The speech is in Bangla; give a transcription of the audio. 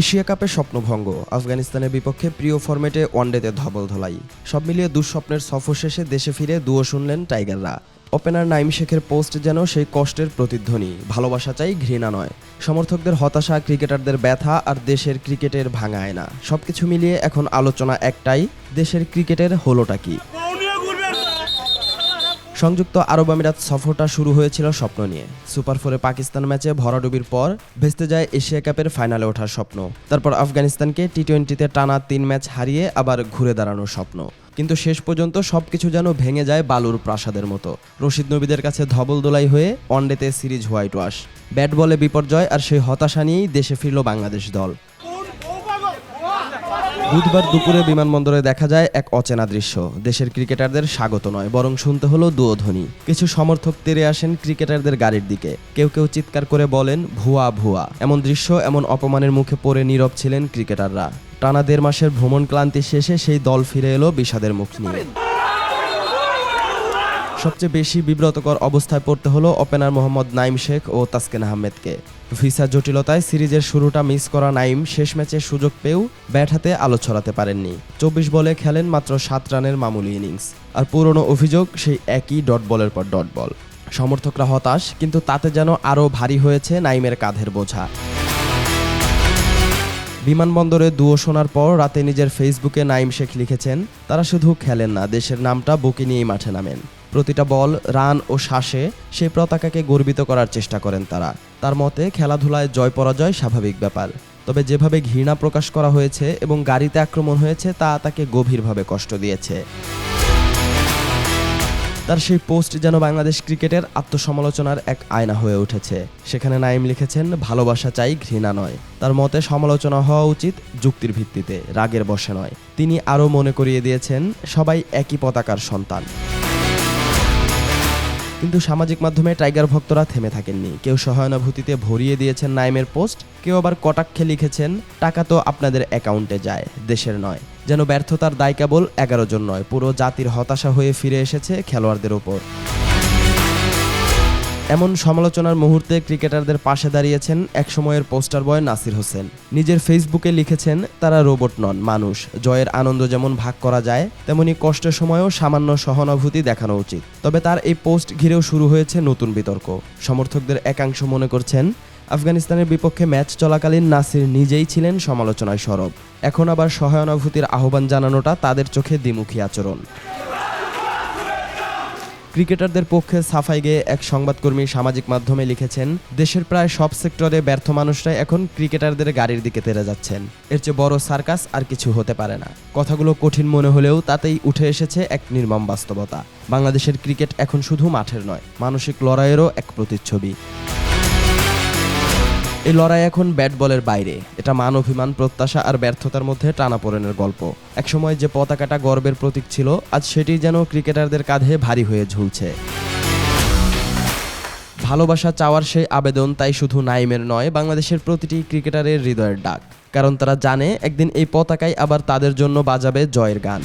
এশিয়া কাপে স্বপ্নভঙ্গ আফগানিস্তানের বিপক্ষে প্রিয় ফরম্যাটে ওয়ানডেতে ধবল ধলাই। সব মিলিয়ে দুঃস্বপ্নের সফর শেষে দেশে ফিরে দুয়ো শুনলেন টাইগাররা। ওপেনার নাইম শেখের পোস্ট যেন সেই কষ্টের প্রতিধ্বনি। ভালোবাসা চাই ঘৃণা নয়। সমর্থকদের হতাশা, ক্রিকেটারদের ব্যথা আর দেশের ক্রিকেটের ভাঙা আয়না সবকিছু মিলিয়ে এখন আলোচনা একটাই, দেশের ক্রিকেটের হলোটা কি? সংযুক্ত আরব আমিরাত সফরটা শুরু হয়েছিল স্বপ্ন নিয়ে। সুপার ফোরে পাকিস্তান ম্যাচে ভরাডুবির পর ভেস্তে যায় এশিয়া কাপের ফাইনালে ওঠার স্বপ্ন। তারপর আফগানিস্তানকে টি টোয়েন্টিতে টানা তিন ম্যাচ হারিয়ে আবার ঘুরে দাঁড়ানোর স্বপ্ন। কিন্তু শেষ পর্যন্ত সবকিছু যেন ভেঙে যায় বালুর প্রাসাদের মতো। রশিদ নবীদের কাছে ধবল দোলাই হয়ে ওয়ানডেতে সিরিজ হোয়াইট ওয়াশ। ব্যাট বলে বিপর্যয় আর সেই হতাশা নিয়েই দেশে ফিরল বাংলাদেশ দল। বুধবার দুপুরে বিমানবন্দরে দেখা যায় এক অচেনা দৃশ্য। দেশের ক্রিকেটারদের স্বাগত নয়, বরং শুনতে হলো দুয়োধ্বনি কিছু সমর্থক তেরে আসেন ক্রিকেটারদের গাড়ির দিকে। কেউ কেউ চিৎকার করে বলেন, ভুয়া ভুয়া। এমন দৃশ্য, এমন অপমানের মুখে পড়ে নীরব ছিলেন ক্রিকেটাররা। টানা দেড় মাসের ভ্রমণ ক্লান্তি শেষে সেই দল ফিরে এলো বিষাদের মুখ নিয়ে। সবচেয়ে বেশি বিব্রতকর অবস্থায় পড়তে হলো ওপেনার মোহাম্মদ নাইম শেখ ও তাসকিন আহমেদকে। ভিসা জটিলতায় সিরিজের শুরুটা মিস করা নাইম, শেষ ম্যাচে সুযোগ পেয়েও ব্যাট হাতে আলো ছড়াতে পারেননি। চব্বিশ বলে খেলেন মাত্র সাত রানের মামুলি ইনিংস, আর পুরনো অভিযোগ সেই একই ডট বলের পর ডট বল। সমর্থকরা হতাশ, কিন্তু তাতে যেন আরও ভারী হয়েছে নাইমের কাঁধের বোঝা। বিমানবন্দরে দুয়ো শোনার পর রাতে নিজের ফেসবুকে নাইম শেখ লিখেছেন, তারা শুধু খেলেন না, দেশের নামটা বুকে নিয়েই মাঠে নামেন। প্রতিটা বল, রান ও শ্বাসে সেই পতাকাকে গর্বিত করার চেষ্টা করেন তারা। তার মতে, খেলাধুলায় জয় পরাজয় স্বাভাবিক ব্যাপার। তবে যেভাবে ঘৃণা প্রকাশ করা হয়েছে এবং গাড়িতে আক্রমণ হয়েছে, তা তাকে গভীরভাবে কষ্ট দিয়েছে। তার সেই পোস্ট যেন বাংলাদেশ ক্রিকেটের আত্মসমালোচনার এক আয়না হয়ে উঠেছে। সেখানে নাইম লিখেছেন, ভালোবাসা চাই, ঘৃণা নয়। তার মতে, সমালোচনা হওয়া উচিত যুক্তির ভিত্তিতে, রাগের বসে নয়। তিনি আরও মনে করিয়ে দিয়েছেন, সবাই একই পতাকার সন্তান। কিন্তু সামাজিক মাধ্যমে টাইগার ভক্তরা থেমে থাকেননি। কেউ সহানুভূতিতে ভরিয়ে দিয়েছেন নাইমের পোস্ট, কেউ আবার কটাক্ষে লিখেছেন, টাকা তো আপনাদের অ্যাকাউন্টে যায়, দেশের নয়। যেন ব্যর্থতার দায় কেবল এগারো জন নয়, পুরো জাতির হতাশা হয়ে ফিরে এসেছে খেলোয়াড়দের ওপর। এমন সমালোচনার মুহূর্তে ক্রিকেটারদের পাশে দাঁড়িয়েছেন একসময়ের পোস্টার বয় নাসির হোসেন। নিজের ফেসবুকে লিখেছেন, তারা রোবট নন, মানুষ। জয়ের আনন্দ যেমন ভাগ করা যায়, তেমনি কষ্টের সময়ও সামান্য সহানুভূতি দেখানো উচিত। তবে তার এই পোস্ট ঘিরেও শুরু হয়েছে নতুন বিতর্ক। সমর্থকদের একাংশ মনে করছেন, আফগানিস্তানের বিপক্ষে ম্যাচ চলাকালীন নাসির নিজেই ছিলেন সমালোচনায় সরব। এখন আবার সহানুভূতির আহ্বান জানানোটা তাদের চোখে দ্বিমুখী আচরণ। ক্রিকেটারদের পক্ষে সাফাই গেয়ে এক সংবাদকর্মী সামাজিক মাধ্যমে লিখেছেন, দেশের প্রায় সব সেক্টরে ব্যর্থ মানুষরা এখন ক্রিকেটারদের গাড়ির দিকে তেরে যাচ্ছেন। এর চেয়ে বড় সার্কাস আর কিছু হতে পারে না। কথাগুলো কঠিন মনে হলেও তাতেই উঠে এসেছে এক নির্মম বাস্তবতা। বাংলাদেশের ক্রিকেট এখন শুধু মাঠের নয়, মানসিক লড়াইয়েরও এক প্রতিচ্ছবি। এই লড়াই এখন ব্যাট বলের বাইরে। এটা মান অভিমান, প্রত্যাশা আর ব্যর্থতার মধ্যে টানাপোড়েনের গল্প। একসময় যে পতাকাটা গর্বের প্রতীক ছিল, আজ সেটি যেন ক্রিকেটারদের কাঁধে ভারী হয়ে ঝুলছে। ভালোবাসা চাওয়ার সেই আবেদন তাই শুধু নাইমের নয়, বাংলাদেশের প্রতিটি ক্রিকেটারের হৃদয়ের ডাক। কারণ তারা জানে, একদিন এই পতাকাই আবার তাদের জন্য বাজাবে জয়ের গান।